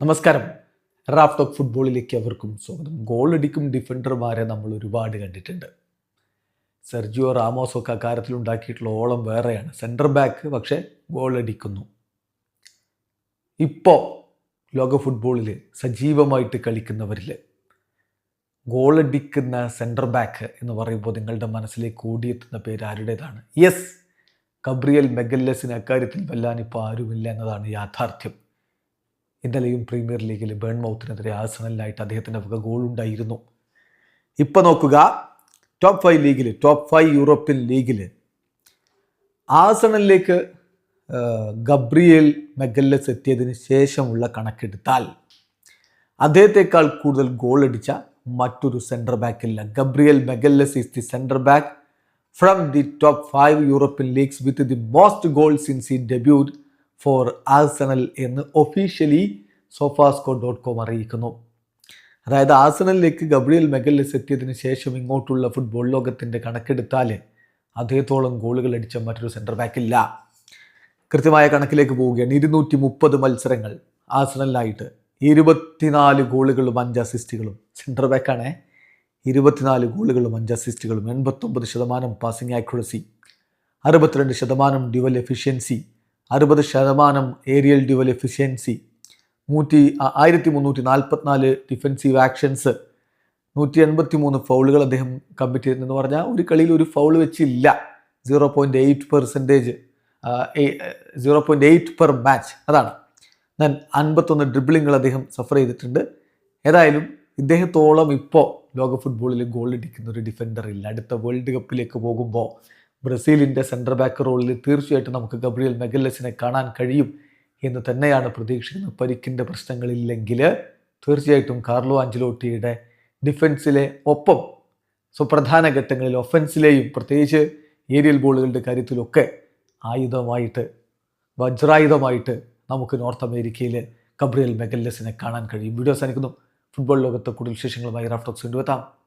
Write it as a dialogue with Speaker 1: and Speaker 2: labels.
Speaker 1: നമസ്കാരം. Raf talk ഫുട്ബോളിലേക്ക് അവർക്കും സ്വാഗതം. ഗോൾ അടിക്കും ഡിഫൻഡർമാരെ നമ്മൾ ഒരുപാട് കണ്ടിട്ടുണ്ട്. സെർജിയോ റാമോസ് ഒക്കെ അക്കാര്യത്തിൽ ഉണ്ടാക്കിയിട്ടുള്ള ഓളം വേറെയാണ്. സെന്റർ ബാക്ക് പക്ഷേ ഗോൾ അടിക്കുന്നു. ഇപ്പോൾ ലോക ഫുട്ബോളിൽ സജീവമായിട്ട് കളിക്കുന്നവരിൽ ഗോൾ അടിക്കുന്ന സെന്റർ ബാക്ക് എന്ന് പറയുമ്പോൾ നിങ്ങളുടെ മനസ്സിലേക്ക് ഓടിയെത്തുന്ന പേര് ആരുടേതാണ്? യെസ് കബ്രിയൽ മെഗല്ലസിന് അക്കാര്യത്തിൽ വെല്ലാൻ ഇപ്പോൾ ആരുമില്ല എന്നതാണ് യാഥാർത്ഥ്യം. ഇന്നലെയും പ്രീമിയർ ലീഗിൽ ബേൺമൗത്തിനെതിരെ ആഴ്സണലിനായിട്ട് അദ്ദേഹത്തിന്റെ വക ഗോളുണ്ടായിരുന്നു ഇപ്പം നോക്കുക ടോപ്പ് ഫൈവ് ലീഗിൽ ടോപ്പ് ഫൈവ് യൂറോപ്യൻ ലീഗിൽ ആഴ്സണലിലേക്ക് ഗബ്രിയേൽ മെഗല്ലസ് എത്തിയതിന് ശേഷമുള്ള കണക്കെടുത്താൽ അദ്ദേഹത്തെക്കാൾ കൂടുതൽ ഗോൾ അടിച്ച മറ്റൊരു സെന്റർ ബാക്ക് ഇല്ല. Gabriel Magalhaes is the centre back from the top five European leagues with the most goal since his debut for Arsenal എന്ന് ഒഫീഷ്യലി സോഫാസ്കോ ഡോട്ട് കോം അറിയിക്കുന്നു. അതായത് ആഴ്സണലിലേക്ക് ഗബ്രിയൽ മെഗല്ലസ് എത്തിയതിന് ശേഷം ഇങ്ങോട്ടുള്ള ഫുട്ബോൾ ലോകത്തിന്റെ കണക്കെടുത്താൽ അദ്ദേഹത്തോളം ഗോളുകൾ അടിച്ച മറ്റൊരു സെന്റർ ബാക്ക് ഇല്ല. കൃത്യമായ കണക്കിലേക്ക് പോവുകയാണ്. ഇരുന്നൂറ്റി മുപ്പത് മത്സരങ്ങൾ ആഴ്സണലിനായിട്ട്. ഇരുപത്തിനാല് ഗോളുകളും അഞ്ച് അസിസ്റ്റുകളും സെന്റർ ബാക്കാണേ ഇരുപത്തിനാല് ഗോളുകളും അഞ്ച് അസിസ്റ്റുകളും എൺപത്തൊമ്പത് ശതമാനം പാസിംഗ് ആക്യുറസി അറുപത്തിരണ്ട് ശതമാനം ഡ്യുവൽ എഫിഷ്യൻസി അറുപത് ശതമാനം ഏരിയൽ ഡ്യുവൽ എഫിഷ്യൻസി നൂറ്റി ആയിരത്തി മുന്നൂറ്റി നാൽപ്പത്തിനാല് ഡിഫെൻസീവ് ആക്ഷൻസ് നൂറ്റി എൺപത്തി മൂന്ന് ഫൗളുകൾ അദ്ദേഹം കമ്മിറ്റ് ചെയ്തെന്ന് പറഞ്ഞാൽ ഒരു കളിയിൽ ഒരു ഫൗൾ വെച്ചില്ല. Zero point eight percentage zero point eight per match അതാണ്. ഞാൻ അൻപത്തൊന്ന് ഡ്രിബിളിങ്ങൾ അദ്ദേഹം സഫർ ചെയ്തിട്ടുണ്ട്. ഏതായാലും ഇദ്ദേഹത്തോളം ഇപ്പോൾ ലോക ഫുട്ബോളിൽ ഗോൾ അടിക്കുന്ന ഒരു ഡിഫൻഡർ ഇല്ല. അടുത്ത വേൾഡ് കപ്പിലേക്ക് പോകുമ്പോൾ ബ്രസീലിന്റെ സെന്റർ ബാക്ക് റോളിൽ തീർച്ചയായിട്ടും നമുക്ക് ഗബ്രിയൽ മെഗല്ലസിനെ കാണാൻ കഴിയും എന്ന് തന്നെയാണ് പ്രതീക്ഷിക്കുന്നത്. പരിക്കിന്റെ പ്രശ്നങ്ങളില്ലെങ്കിൽ തീർച്ചയായിട്ടും കാർലോ അഞ്ചലോട്ടിയുടെ ഡിഫൻസിലെ ഒപ്പം സുപ്രധാന ഘട്ടങ്ങളിൽ ഒഫൻസിലെയും പ്രത്യേകിച്ച് ഏരിയൽ ബോളുകളുടെ കാര്യത്തിലൊക്കെ ആയുധമായിട്ട് വജ്രായുധമായിട്ട് നമുക്ക് നോർത്ത് അമേരിക്കയിൽ കബ്രിയൽ മെഗല്ലസിനെ കാണാൻ കഴിയും. വീഡിയോ സാധിക്കുന്നു ഫുട്ബോൾ ലോകത്ത് കൂടുതൽ വിശേഷങ്ങളുമായി റാഫ്റ്റോക്സ് കൊണ്ടുവെത്താം